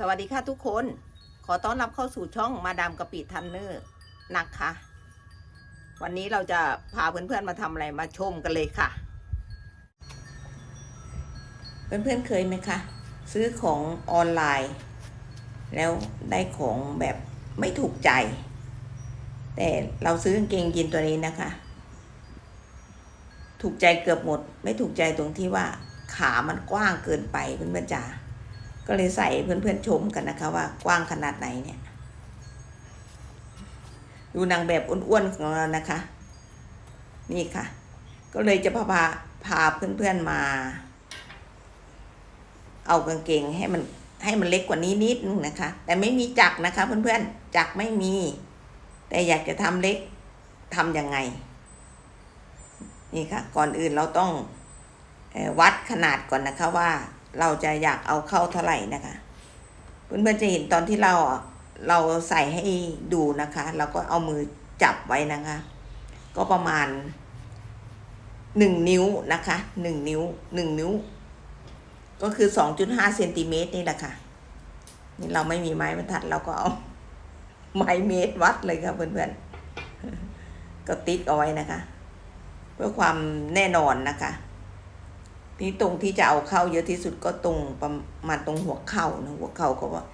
สวัสดีค่ะทุกคน ขอต้อนรับเข้าสู่ช่องมาดามกะปิทันเนอร์นะคะ วันนี้เราจะพาเพื่อนๆมาทำอะไรมาชมกันเลยค่ะ เพื่อนๆเคยไหมคะ ซื้อของออนไลน์ แล้วได้ของแบบไม่ถูกใจ แต่เราซื้อกางเกงยีนตัวนี้นะคะ ถูกใจเกือบหมด ไม่ถูกใจตรงที่ว่าขามันกว้างเกินไปเพื่อนๆจ๋า ก็เลยใส่เพื่อนๆชมกันนะคะ ว่ากว้างขนาดไหนเนี่ยดูนางแบบอ้วนๆของเรานะคะ นี่ค่ะ ก็เลยจะพาพาพาเพื่อนๆมา เอากางเกงให้มันให้มันเล็กกว่านี้นิดนึงนะคะ แต่ไม่มีจักรนะคะ เพื่อนๆจักรไม่มี แต่อยากจะทำเล็กทำยังไง นี่ค่ะ ก่อนอื่นเราต้องวัดขนาดก่อนนะคะว่า เราจะอยากเอาเข้าเท่าไหร่นะคะ เพื่อนๆจะเห็นตอนที่เราเราใส่ให้ดูนะคะ เราก็เอามือจับไว้นะคะ ก็ประมาณหนึ่งนิ้วนะคะหนึ่งนิ้วหนึ่งนิ้ว ก็คือสองจุดห้าเซนติเมตรนี่แหละค่ะนี่เราไม่มีไม้บรรทัดเราก็เอาไม้เมตรวัดเลยค่ะเพื่อนๆก็ติ๊กเอาไว้นะคะ เพื่อความแน่นอนนะคะ ที่ตรงที่จะเอาเข้าเยอะที่สุดก็ตรงประมาณตรงหัวเข่านะหัวเข่าก็ว่า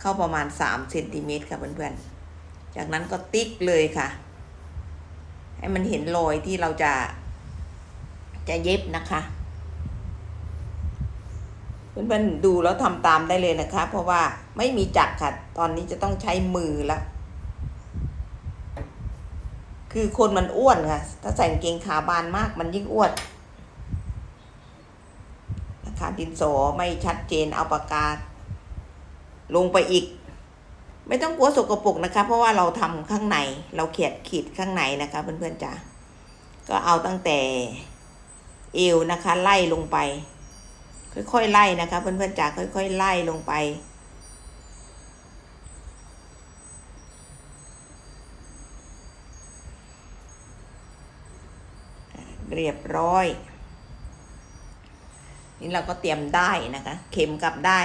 เข้าประมาณสามเซนติเมตรค่ะเพื่อนๆ จากนั้นก็ติ๊กเลยค่ะ ให้มันเห็นรอยที่เราจะจะเย็บนะคะ เพื่อนๆดูแล้วทำตามได้เลยนะคะ เพราะว่าไม่มีจักรค่ะ ตอนนี้จะต้องใช้มือละคือคนมันอ้วนค่ะ ถ้าใส่กางเกงขาบานมากมันยิ่งอ้วน ดินสอไม่ชัดเจนเอาปากกาลงไปอีก ไม่ต้องกลัวสกปรกนะคะ เพราะว่าเราทำข้างในเราเขียดขีดข้างในนะคะ เพื่อนๆจ๋าก็เอาตั้งแต่เอวนะคะ ไล่ลงไป ค่อยๆไล่นะคะ เพื่อนๆจ๋าค่อย ๆ ไล่ลงไปเรียบร้อย นี่เราก็เตรียมได้นะคะ เข็มกลับได้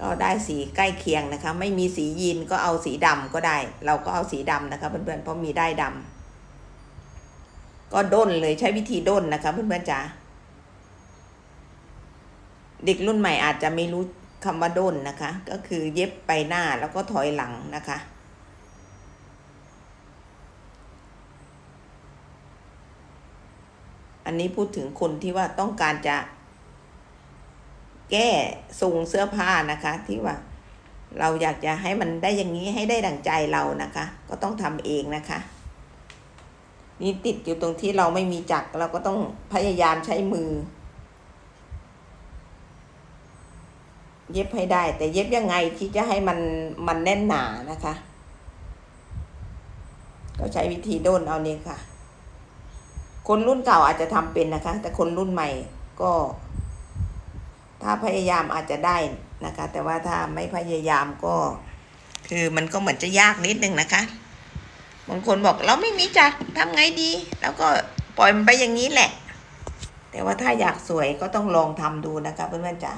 ก็ได้สีใกล้เคียงนะคะ ไม่มีสียีนก็เอาสีดำก็ได้ เราก็เอาสีดำนะคะเพื่อนๆเพราะมีได้ดำก็ด้นเลยใช้วิธีด้นนะคะเพื่อนๆจ๋าเด็กรุ่นใหม่อาจจะไม่รู้คำว่าด้นนะคะ ก็คือเย็บไปหน้าแล้วก็ถอยหลังนะคะ อันนี้พูดถึงคนที่ว่าต้องการจะ แก้ทรงเสื้อผ้านะคะ ที่ว่า เราอยากจะให้มันได้อย่างนี้ให้ได้ดั่งใจเรานะคะ ก็ต้องทำเองนะคะ นี่ติดอยู่ตรงที่เราไม่มีจักรเราก็ต้องพยายามใช้มือ เย็บให้ได้ แต่เย็บยังไงที่จะให้มันมันแน่นหนานะคะ ก็ใช้วิธีโด้นเอานี่ค่ะ คนรุ่นเก่าอาจจะทำเป็นนะคะ แต่คนรุ่นใหม่ก็ ถ้าพยายามอาจจะได้นะคะ แต่ว่าถ้าไม่พยายามก็ คือมันก็เหมือนจะยากนิดนึงนะคะบางคนบอกเราไม่มีจักรทำไงดี แล้วก็ปล่อยมันไปอย่างนี้แหละ แต่ว่าถ้าอยากสวยก็ต้องลองทำดูนะคะเพื่อนๆจ๋า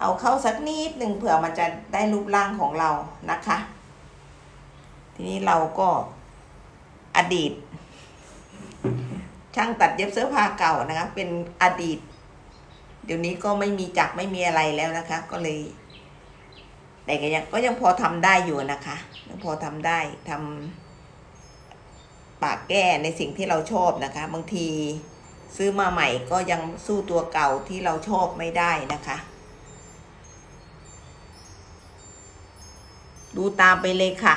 เอาเข้าสักนิดหนึ่งเผื่อมันจะได้รูปร่างของเรานะคะ ทีนี้เราก็อดีต ช่างตัดเย็บเสื้อผ้าเก่านะคะ เป็นอดีต เดี๋ยวนี้ก็ไม่มีจักรไม่มีอะไรแล้วนะคะ ก็เลย แต่ก็ยังก็ยังพอทำได้อยู่นะคะยังพอทำได้ทำปากแก้ในสิ่งที่เราชอบนะคะ บางทีซื้อมาใหม่ก็ยังสู้ตัวเก่าที่เราชอบไม่ได้นะคะ ดูตามไปเลยค่ะ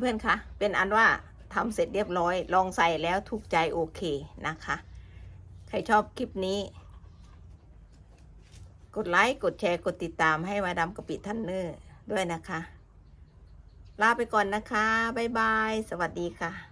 เพื่อนๆคะเป็นอันว่าทำเสร็จเรียบร้อย ลองใส่แล้วถูกใจโอเคนะคะ ใครชอบคลิปนี้ กดไลค์ กดแชร์ กดติดตามให้มาดามกะปิทันเนอร์ด้วยนะคะ ลาไปก่อนนะคะ บ๊ายบาย สวัสดีค่ะ